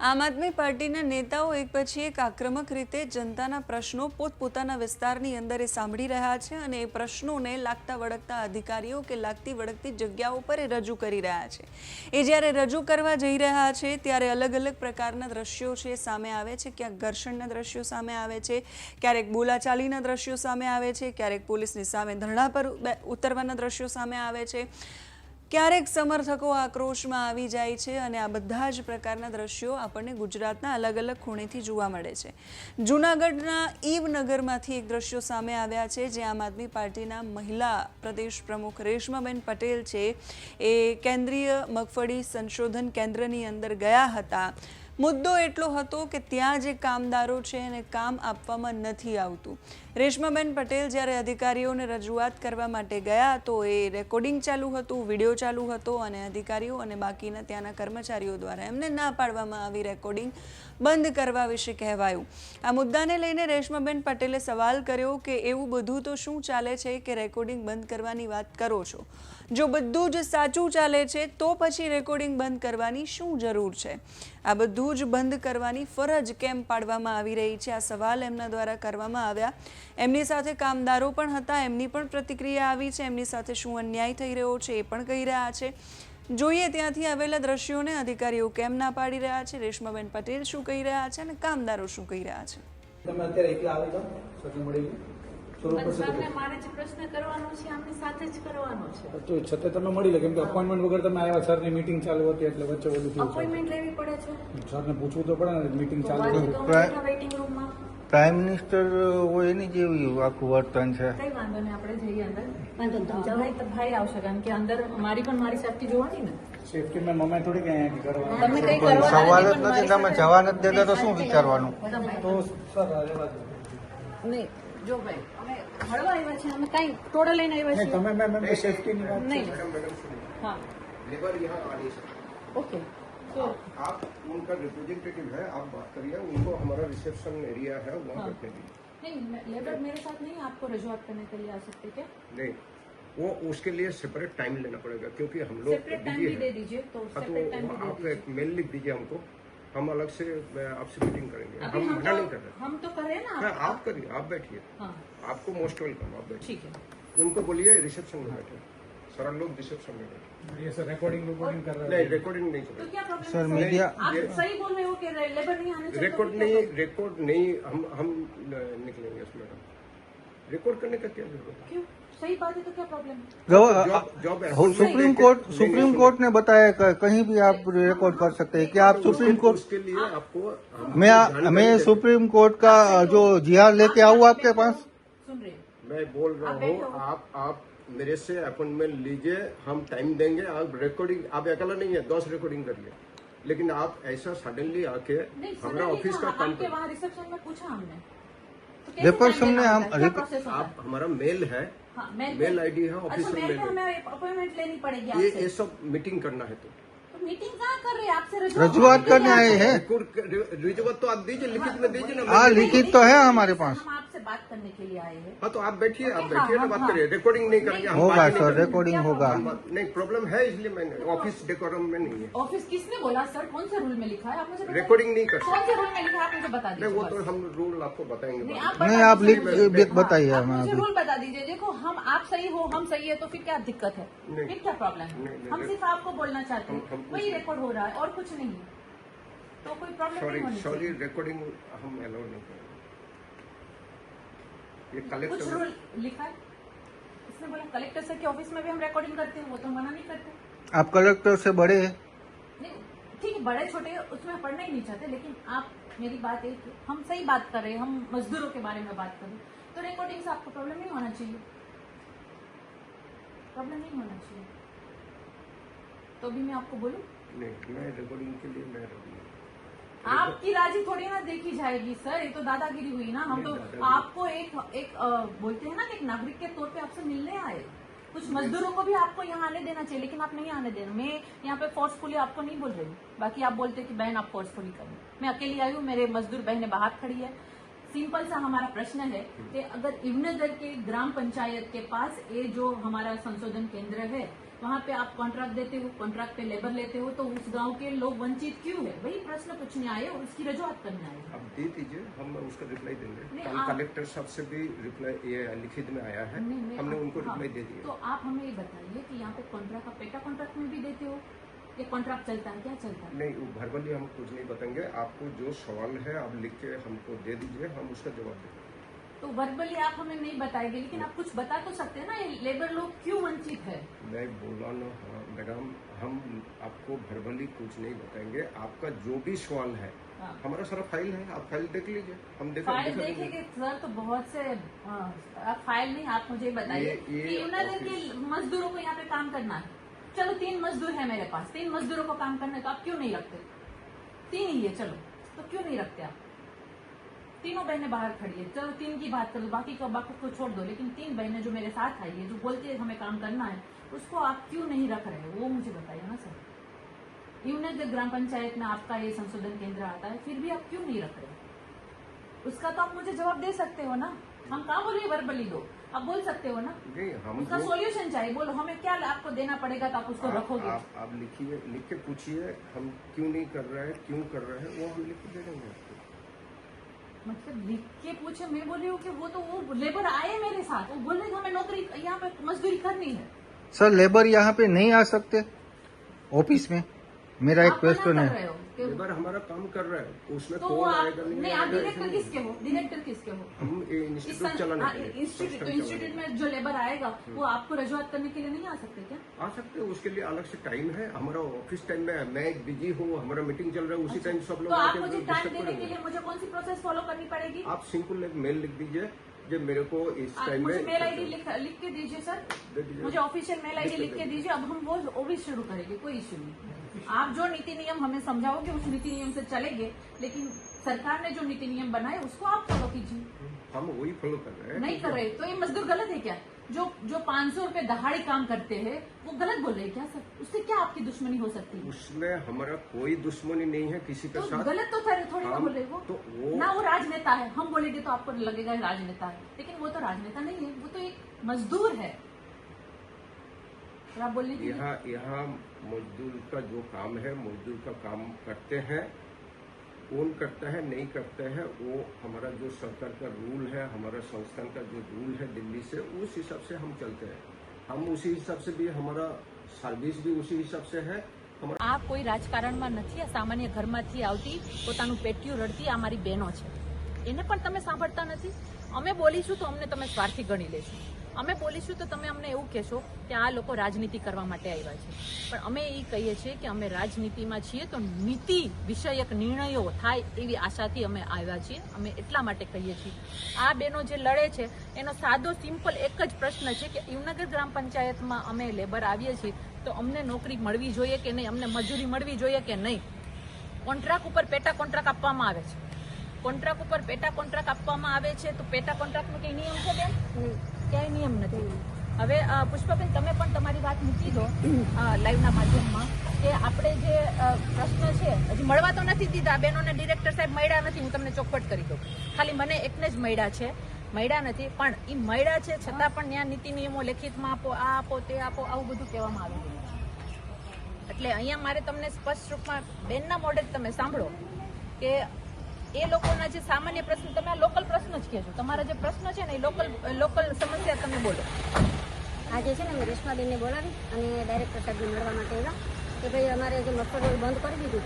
આમ આદમી પાર્ટીના નેતાઓ એક પછી એક આક્રમક રીતે જનતાના પ્રશ્નો પોતપોતાના વિસ્તારની અંદર એ સાંભળી રહ્યા છે અને એ પ્રશ્નોને લાગતા વળગતા અધિકારીઓ કે લાગતી વળગતી જગ્યાઓ પર એ રજૂ કરી રહ્યા છે. એ જ્યારે રજૂ કરવા જઈ રહ્યા છે ત્યારે અલગ અલગ પ્રકારના દ્રશ્યો છે સામે આવે છે. ક્યાંક ઘર્ષણના દ્રશ્યો સામે આવે છે, ક્યારેક બોલાચાલીના દ્રશ્યો સામે આવે છે, ક્યારેક પોલીસની સામે ધરણા પર ઉતરવાના દ્રશ્યો સામે આવે છે. ક્યારેક સમર્થકો આક્રોશમાં આવી જાય છે અને આ બધા જ પ્રકારના દ્રશ્યો આપણને ગુજરાતના અલગ અલગ ખૂણેથી જોવા મળે છે. જૂનાગઢના ઈવનગરમાંથી એક દ્રશ્યો સામે આવ્યા છે, જે આમ આદમી પાર્ટીના મહિલા પ્રદેશ પ્રમુખ રેશમાબેન પટેલ છે. એ કેન્દ્રીય મગફળી સંશોધન કેન્દ્રની અંદર ગયા હતા. મુદ્દો એટલો હતો કે ત્યાં જે કામદારો છે એને કામ આપવામાં નથી આવતું. રેશમાબેન પટેલ જ્યારે અધિકારીઓને રજૂઆત કરવા માટે ગયા તો એ રેકોર્ડિંગ ચાલુ હતું, વીડિયો ચાલુ હતો અને અધિકારીઓ અને બાકીના ત્યાંના કર્મચારીઓ દ્વારા એમને ના પાડવામાં આવી રેકોર્ડિંગ બંધ કરવા વિશે કહેવાયું. આ મુદ્દાને લઈને રેશમાબેન પટેલે સવાલ કર્યો કે એવું બધું તો શું ચાલે છે કે રેકોર્ડિંગ બંધ કરવાની વાત કરો છો? જો બધું જ સાચું ચાલે છે, તો પછી રેકોર્ડિંગ બંધ કરવાની શું જરૂર છે? આ બધું જ બંધ કરવાની ફરજ કેમ પાડવામાં આવી રહી છે? આ સવાલ એમના દ્વારા કરવામાં આવ્યા. એમની સાથે કામદારો પણ હતા, એમની પણ પ્રતિક્રિયા આવી છે, એમની સાથે શું અન્યાય થઈ રહ્યો છે એ પણ કહી રહ્યા છે. જોઈએ ત્યાંથી આવેલા દ્રશ્યોને અધિકારીઓ કેમ ના પાડી રહ્યા છે? રેશમાબેન પટેલ શું કહી રહ્યા છે અને કામદારો શું કહી રહ્યા છે? તમે અત્યારે એકલા આવી જાઓ સામને સાથે મારે જે પ્રશ્ન કરવાનો છે આમની સાથે જ કરવાનો છે. તો છતાં તમે મળી લે કેમ કે અપોઇન્ટમેન્ટ વગર તમે આવ્યા સરની મીટિંગ ચાલુ હતી એટલે વચ્ચે બધું અપોઇન્ટમેન્ટ લેવી પડે છે. છે સરને પૂછવું તો પડે ને મીટિંગ ચાલુ વેઇટિંગ રૂમમાં પ્રાઇમ મિનિસ્ટર હોય એની જેવી આખું વર્તન છે. કઈ વાંધો નહીં આપણે જઈએ અંદર. જવાય તો ભાઈ આવશે કારણ કે અંદર મારી પણ મારી સેફ્ટી જોવાની ને. સેફટી મેં મમ્મી થોડી કઈ કરવાનું. તમે કઈ કરવાનું સવાલ જ નથી તમે જવા નથી દેતા તો શું વિચારવાનું? તો સર નહીં જો ભાઈ અમે હળવા આવ્યા છે અમે કઈ ટોળા લઈને આવ્યા છીએ. તમે મેમ સેફટી ની વાત નહીં. હા. ઓકે. आप उनका रिप्रेजेंटेटिव है आप बात करिए उनको हमारा रिसेप्शन एरिया है वहाँ हाँ। दीजिए नहीं लेबर मेरे साथ नहीं आपको रजूआत करने के लिए आ सकते क्या? नहीं वो उसके लिए सेपरेट टाइम लेना पड़ेगा क्योंकि हम लोग सेपरेट टाइम भी दे दीजिए तो हाँ, सेपरेट टाइम तो भी आप एक मेल लिख दीजिए हमको हम अलग से आपसे मीटिंग करेंगे। हम मना नहीं तो कर रहे हम तो कर रहे हैं ना हाँ, आप करिए आप बैठिए। हाँ। आपको मोस्ट वेलकम आप बैठिए। उनको बोलिए रिसेप्शन में बैठे सर लोग रिसेप्शन में बैठे ये सर रेकॉर्डिंग रिकॉर्डिंग कर रहे नहीं रिकॉर्डिंग नहीं तो क्या प्रॉब्लम सर मीडिया आप सही बोल रहे हो कि लेबर नहीं आने चाहिए रिकॉर्ड तो नहीं रिकॉर्ड नहीं हम हम निकलेंगे इसमें रिकॉर्ड करने का क्या ज़रूरत है? क्यों? सही बात है तो क्या प्रॉब्लम है हो- सुप्रीम कोर्ट सुप्रीम कोर्ट ने बताया कि कहीं भी आप रिकॉर्ड कर सकते हैं। क्या आप सुप्रीम कोर्ट के लिए आपको मैं मैं सुप्रीम कोर्ट का जो जिहार लेके आऊँ आपके पास? सुन रहे मैं बोल रहा हूँ आप आप मेरे से अपॉइंटमेंट लीजिए हम टाइम देंगे आप रिकॉर्डिंग आप अकेला नहीं है दस रिकॉर्डिंग करिए। लेकिन आप ऐसा सडनली आके हमारा ऑफ़िस का काम रिसेप्शन में पूछा हमने। तो कैसे देखो, हमने हम- आप हमारा मेल है। हाँ, मेल आईडी है ऑफ़िस में मेल मेल पे हमें अपॉइंटमेंट लेनी पड़ेगी ये ये सब मीटिंग करना है तो। मीटिंग कहाँ कर रहे हैं? आपसे रजूआत करने आए हैं। रिजवत तो आप दीजिए लिखित में दीजिए ना हाँ लिखित तो है हमारे पास। हम आपसे बात करने के लिए आए हैं। हाँ तो आप बैठिए आप बैठिए हाँ, ना बात हाँ, करिए। रिकॉर्डिंग नहीं करेंगे होगा ही सर रिकॉर्डिंग होगा। नहीं प्रॉब्लम है इसलिए मैंने ऑफ़िस डेकोरम में नहीं है। ऑफ़िस किसने बोला सर? कौन से रूल में लिखा है? आप मुझे रिकॉर्डिंग नहीं कर कौन से रूल में लिखा है? आप मुझे बता दीजिए वो तो हम रूल आपको बताएँगे नहीं आप लिख बताइए हमें रूल बता दीजिए। देखो हम आप सही हो हम सही है तो फिर क्या दिक्कत है? फिर क्या प्रॉब्लम है? हम सिर्फ़ आपको बोलना चाहते हैं। वही रिकॉर्ड हो रहा है और कुछ नहीं है। तो कोई प्रॉब्लम सॉरी नहीं होनी सॉरी रिकॉर्डिंग हम अलाउ नहीं करेंगे ये कुछ रूल लिखा है? इसने बोला कलेक्टर सर के ऑफ़िस में भी हम रिकॉर्डिंग करते हैं वो तो मना नहीं करते। आप कलेक्टर से बड़े हैं। ठीक है बड़े छोटे उसमें पढ़ना ही नहीं चाहते लेकिन आप मेरी बात एक हम सही बात कर रहे हैं हम मजदूरों के बारे में बात कर रहे हैं। तो रिकॉर्डिंग से आपको प्रॉब्लम नहीं होना चाहिए। प्रॉब्लम नहीं होना चाहिए। तो भी मैं आपको बोलूँ? नहीं मैं रिकॉर्डिंग के लिए मैं आपकी राज़ी थोड़ी ना देखी जाएगी सर। ये तो दादागिरी हुई ना। हम तो आपको एक एक बोलते हैं ना कि एक नागरिक के तौर पे आपसे मिलने आए। कुछ मजदूरों को भी आपको यहाँ आने देना चाहिए लेकिन आप नहीं आने दे रहे मैं यहाँ पे फोर्सफुली आपको नहीं बोल रही। बाकी आप बोलते कि बहन आप फोर्सफुली करो मैं अकेली आई हूँ मेरे मजदूर बहनें बाहर खड़ी है। सिंपल सा हमारा प्रश्न है कि अगर इवनगर के ग्राम पंचायत के पास ये जो हमारा संशोधन केंद्र है वहाँ पे आप कॉन्ट्रैक्ट देते हो कॉन्ट्रैक्ट पे लेबर लेते हो तो उस गाँव के लोग वंचित क्यों है? वही प्रश्न पूछने आए और उसकी रजूआत करने आए अब दे दीजिए हम उसका रिप्लाई देंगे। कल कलेक्टर साहब से भी रिप्लाई ये लिखित में आया है। नहीं, नहीं, हमने आप- उनको हाँ, रिप्लाई दे दिया। तो आप हमें ये बताइए कि यहाँ पे कॉन्ट्रैक्ट आप पेटा कॉन्ट्रैक्ट में भी देते हो? ये कॉन्ट्रैक्ट चलता है? क्या चलता है? नहीं भरबली हम कुछ नहीं बताएँगे। आपको जो सवाल है आप लिख के हमको दे दीजिए हम उसका जवाब देंगे। तो वर्बली आप हमें नहीं बताएँगे लेकिन आप कुछ बता तो सकते हैं ना ये लेबर लोग क्यों वंचित है? मैं बोला ना हाँ मैडम हम आपको भरबली कुछ नहीं बताएँगे। आपका जो भी सवाल है हाँ। हमारा सारा फ़ाइल है आप फ़ाइल देख लीजिए। हम देखा फ़ाइल देखेंगे सर तो बहुत से हाँ, आप फ़ाइल नहीं आप मुझे बताइए यूनाइटेड के मजदूरों को यहाँ पे काम करना है। चलो तीन मजदूर है मेरे पास तीन मजदूरों को काम करना है तो आप क्यों नहीं रखते? तीन ही है चलो तो क्यों नहीं रखते आप? तीनों बहनें बाहर खड़ी है। चलो तीन की बात करो बाकी को बाकी को छोड़ दो लेकिन तीन बहनें जो मेरे साथ आई है जो बोलती है हमें काम करना है उसको आप क्यों नहीं रख रहे वो मुझे बताइए ना सर। यूनिट ग्राम पंचायत में आपका ये संशोधन केंद्र आता है फिर भी आप क्यों नहीं रख रहे उसका तो आप मुझे जवाब दे सकते हो ना। हम कहा बोल रहे हैं वर्बली दो? आप बोल सकते हो ना? हम उसका सोल्यूशन चाहिए। बोलो हमें क्या आपको देना पड़ेगा तो आप उसको आप, रखोगे? आप, आप लिखिए लिख के पूछिए हम क्यों नहीं कर रहे हैं क्यों कर रहे हैं वो हम लिख के दे देंगे आपको। मतलब लिख के पूछे मैं बोल रही हूँ कि वो तो वो लेबर आए मेरे साथ। वो बोल हमें नौकरी यहाँ पे मजदूरी करनी है। सर लेबर यहाँ पे नहीं आ सकते। ऑफ़िस में मेरा एक क्वेश्चन है। रहे हो? हमारा काम कर रहा है उसमें तो आप नहीं आप डायरेक्टर किसके हो? डायरेक्टर किसके हो? हम इंस्टीट्यूट चलाने इंस्टीट्यूट इंस्टीट्यूट में जो लेबर आएगा वो आपको रजूआत करने के लिए नहीं आ सकते क्या? आ सकते हैं उसके लिए अलग से टाइम है हमारा ऑफ़िस टाइम में। मैं बिज़ी हूँ हमारा मीटिंग चल रहा है उसी टाइम सब लोग तो आप मुझे टाइम देने के लिए मुझे कौन सी प्रोसेस फॉलो करनी पड़ेगी? आप सिंपल एक मेल लिख दीजिए जो मेरे को इस टाइम में मेल आई डी लिख के दीजिए सर। मुझे ऑफिशियल मेल आईडी लिख के दीजिए। अब हम वो वो भी शुरू करेंगे कोई इश्यू नहीं। आप जो नीति नियम हमें समझाओगे उस नीति नियम से चलेंगे। लेकिन सरकार ने जो नीति नियम बनाए उसको आप फॉलो कीजिए। हम वही फॉलो कर रहे हैं नहीं कर रहे तो ये मजदूर गलत है क्या? जो जो पाँच सौ रुपये दहाड़ी काम करते हैं वो गलत बोल रहे हैं क्या सर? उससे क्या आपकी दुश्मनी हो सकती है? उसमें हमारा कोई दुश्मनी नहीं है किसी के तो साथ। गलत तो कर थोड़ी ना हम- बोल रहे वो तो वो ना वो राजनेता है। हम बोलेंगे तो आपको लगेगा राजनेता है। लेकिन वो तो राजनेता नहीं है। वो तो एक मजदूर है। आप बोल यहाँ यहाँ मजदूर का जो काम है मजदूर का काम करते हैं कौन करता है नहीं करते हैं वो हमारा जो सरकार का रूल है हमारा संस्थान का जो रूल है से उस हिसाब से हम चलते हैं हम उसी हिसाब से भी हमारा सर्विस भी उसी हिसाब से है हमारा આ કોઈ રાજકારણમાં નથી આ સામાન્ય ઘરમાંથી આવતી પોતાનું પેટીયું રડતી આ મારી બહેનો છે એને પણ તમે સાંભળતા નથી અમે બોલીશું તો અમને તમે સ્વાર્થી ગણી લેશો અમે બોલીશું તો તમે અમને એવું કહેશો કે આ લોકો રાજનીતિ કરવા માટે આવ્યા છે. પણ અમે એ કહીએ છીએ કે અમે રાજનીતિમાં છીએ તો નીતિ વિષયક નિર્ણયો થાય એવી આશાથી અમે આવ્યા છીએ. અમે એટલા માટે કહીએ છીએ. આ બેનો જે લડે છે, એનો સાદો, સિમ્પલ એક જ પ્રશ્ન છે કે યુવનગર ગ્રામ પંચાયતમાં અમે લેબર આવીએ છીએ તો અમને નોકરી મળવી જોઈએ કે નહીં? અમને મજૂરી મળવી જોઈએ કે નહીં? કોન્ટ્રાક્ટ ઉપર પેટા કોન્ટ્રાક્ટ આપવામાં આવે છે. કોન્ટ્રાક્ટ ઉપર પેટા કોન્ટ્રાક્ટ આપવામાં આવે છે તો પેટા કોન્ટ્રાક્ટનો કઈ નિયમ છે બેન? ક્યાંય નિયમ નથી. હવે પુષ્પાબેન, તમે પણ તમારી વાત મૂકી દો લાઈવના માધ્યમમાં, કે આપણે જે પ્રશ્ન છે, હજી મળવા તો નથી દીધા, બેનોને ડિરેક્ટર સાહેબ મળ્યા નથી, હું તમને ચોખવટ કરી દઉં. ખાલી મને એકને જ મળ્યા છે, મળ્યા નથી, પણ એ મળ્યા છે, છતાં પણ ત્યાં નીતિ નિયમો લેખિતમાં આપો, આ આપો, તે આપો, આવું બધું કહેવામાં આવી રહ્યું છે. એટલે અહીંયા મારે તમને સ્પષ્ટ રૂપમાં, બેનના મોડેલ તમે સાંભળો, કે એ લોકોના જે સામાન્ય પ્રશ્ન, તમે આ લોકલ પ્રશ્ન જ કહેજો. તમારા જે પ્રશ્ન છે ને, એ લોકલ લોકલ સમસ્યા તમે બોલો. આજે છે ને મેં રેશમાબેનને બોલાવી અને ડાયરેક્ટ સાહેબને મળવા માટે આવ્યા કે ભાઈ અમારે જે મગફળી બંધ કરી દીધું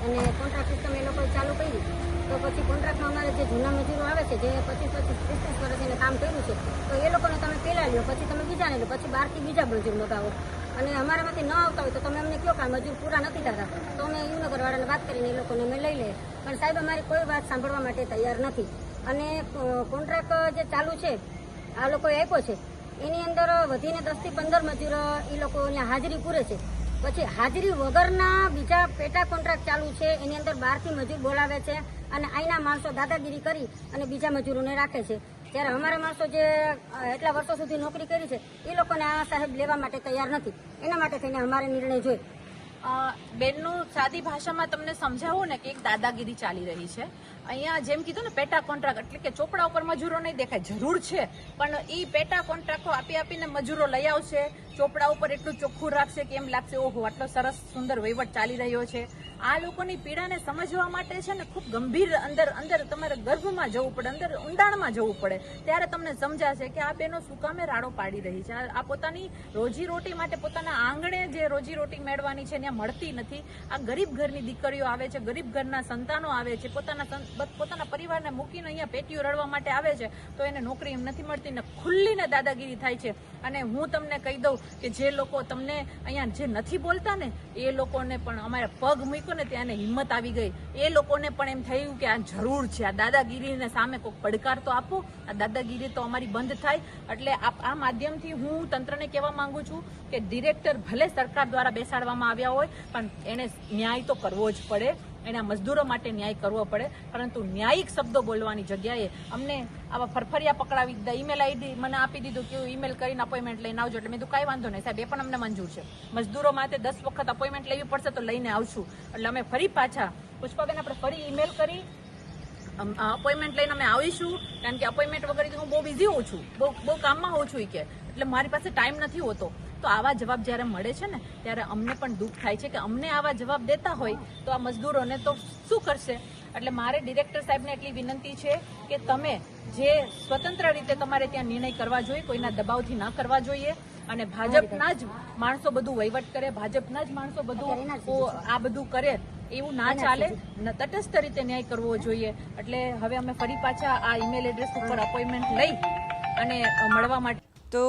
હતું અને કોન્ટ્રાક્ટ સિસ્ટમ એ લોકોએ ચાલુ કરી તો પછી કોન્ટ્રાક્ટમાં અમારે જે જૂના મજૂરો આવે છે, જે પચીસ પચીસ, ત્રીસ ત્રીસ વર્ષ એને કામ કર્યું છે, તો એ લોકોને તમે પહેલા લ્યો, પછી તમે બીજાને લો પછી બહારથી બીજા મજૂર મગાવો અને અમારામાંથી ન આવતા હોય તો તમે અમને કહો કે મજૂર પૂરા નથી થતા. તો અમે યુનગરવાળાને વાત કરીને એ લોકોને અમે લઈ લઈએ. પણ સાહેબ, અમારી કોઈ વાત સાંભળવા માટે તૈયાર નથી. અને કોન્ટ્રાક્ટ જે ચાલુ છે, આ લોકોએ આપ્યો છે, એની અંદર વધીને દસથી પંદર મજૂર એ લોકો અહીંયા હાજરી પૂરે છે. પછી હાજરી વગરના બીજા પેટા કોન્ટ્રાક્ટ ચાલુ છે, એની અંદર બહારથી મજૂર બોલાવે છે અને અહીંના માણસો દાદાગીરી કરી અને બીજા મજૂરોને રાખે છે. ત્યારે અમારા માણસો જે એટલા વર્ષો સુધી નોકરી કરી છે, એ લોકોને આ સાહેબ લેવા માટે તૈયાર નથી. એના માટે થઈને અમારે નિર્ણય જોઈ બેનનું સાદી ભાષામાં તમને સમજાવું ને કે એક દાદાગીરી ચાલી રહી છે. અહીંયા જેમ કીધું ને, પેટા કોન્ટ્રાક્ટ, એટલે કે ચોપડા ઉપર મજૂરો નહીં દેખાય. જરૂર છે, પણ એ પેટા કોન્ટ્રાક્ટો આપી આપીને મજૂરો લઈ આવશે. ચોપડા ઉપર એટલું ચોખ્ખું રાખશે કે એમ લાગશે, ઓહો, આટલો સરસ, સુંદર વહીવટ ચાલી રહ્યો છે. આ લોકોની પીડાને સમજવા માટે છે ને ખૂબ ગંભીર અંદર અંદર તમારે ગર્ભમાં જવું પડે, અંદર ઊંડાણમાં જવું પડે. ત્યારે તમને સમજાશે કે આ બેનો શું કામે રાડો પાડી રહી છે. આ પોતાની રોજી રોટી માટે પોતાના આંગણે જે રોજી રોટી મેળવાની છે ત્યાં મળતી નથી. આ ગરીબ ઘરની દીકરીઓ આવે છે, ગરીબ ઘરના સંતાનો આવે છે, પોતાના પોતાના પરિવારને મૂકીને અહીંયા પેટીઓ રડવા માટે આવે છે, તો એને નોકરી એમ નથી મળતી ને ખુલ્લીને દાદાગીરી થાય છે. અને હું તમને કહી દઉં કે જે લોકો તમને અહીંયા જે નથી બોલતા ને, એ લોકોને પણ અમારે પગ મૂક્યો ને ત્યાં હિંમત આવી ગઈ. એ લોકોને પણ એમ થયું કે આ જરૂર છે. આ દાદાગીરીને સામે કોઈ પડકાર તો આપો. આ દાદાગીરી તો અમારી બંધ થાય. એટલે આ માધ્યમથી હું તંત્રને કહેવા માંગુ છું કે ડિરેક્ટર ભલે સરકાર દ્વારા બેસાડવામાં આવ્યા હોય, પણ એને ન્યાય તો કરવો જ પડે. એના મજદૂરો માટે ન્યાય કરવો પડે. પરંતુ ન્યાયિક શબ્દો બોલવાની જગ્યાએ અમને આવા ફરફરિયા પકડાવી દીધા. ઈમેલ આઈડી મને આપી દીધું કે ઈમેલ કરીને અપોઇન્ટમેન્ટ લઈને આવજો. એટલે મેં કીધું, કાંઈ વાંધો નહીં સાહેબ, એ પણ અમને મંજૂર છે. મજદૂરો માટે દસ વખત અપોઇન્ટમેન્ટ લેવી પડશે તો લઈને આવશું. એટલે અમે ફરી પાછા પુષ્પાબેન આપણે ફરી ઈમેલ કરી. અપોઇન્ટમેન્ટ લઈને અમે આવીશું. કારણ કે અપોઇન્ટમેન્ટ વગર હું બહુ બિઝી હોઉં છું. બહુ બહુ કામમાં હોઉં છું એ કે. એટલે મારી પાસે ટાઈમ નથી હોતો. તો આવા જવાબ જ્યારે મળે છે ને ત્યારે અમને પણ દુઃખ થાય છે કે અમને આવા જવાબ દેતા હોય તો આ મજદૂરોને તો શું કરશે? એટલે મારે ડિરેક્ટર સાહેબને એટલી વિનંતી છે કે તમે જે સ્વતંત્ર રીતે તમારે ત્યાં નિર્ણય કરવા જોઈએ કોઈના દબાવથી ના કરવા જોઈએ અને ભાજપના જ માણસો બધું વહીવટ કરે ભાજપના જ માણસો બધું આ બધું કરે એવું ના ચાલે તટસ્થ રીતે ન્યાય કરવો જોઈએ. એટલે હવે અમે ફરી પાછા આ ઈમેલ એડ્રેસ ઉપર અપોઇન્ટમેન્ટ લઈ અને મળવા માટે તો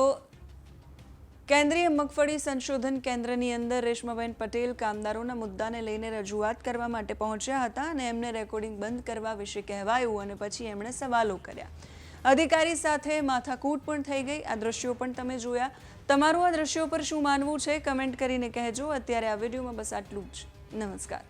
કેન્દ્રીય મગફળી સંશોધન કેન્દ્રની અંદર રેશમાબેન પટેલ કામદારોના મુદ્દાને લઈને રજૂઆત કરવા માટે પહોંચ્યા હતા અને એમને રેકોર્ડિંગ બંધ કરવા વિશે કહેવાયું અને પછી એમણે સવાલો કર્યા. અધિકારી સાથે માથાકૂટ પણ થઈ ગઈ. આ દ્રશ્યો પણ તમે જોયા. તમારું આ દ્રશ્યો પર શું માનવું છે? કમેન્ટ કરીને કહેજો. અત્યારે આ વિડીયોમાં બસ આટલું જ. નમસ્કાર.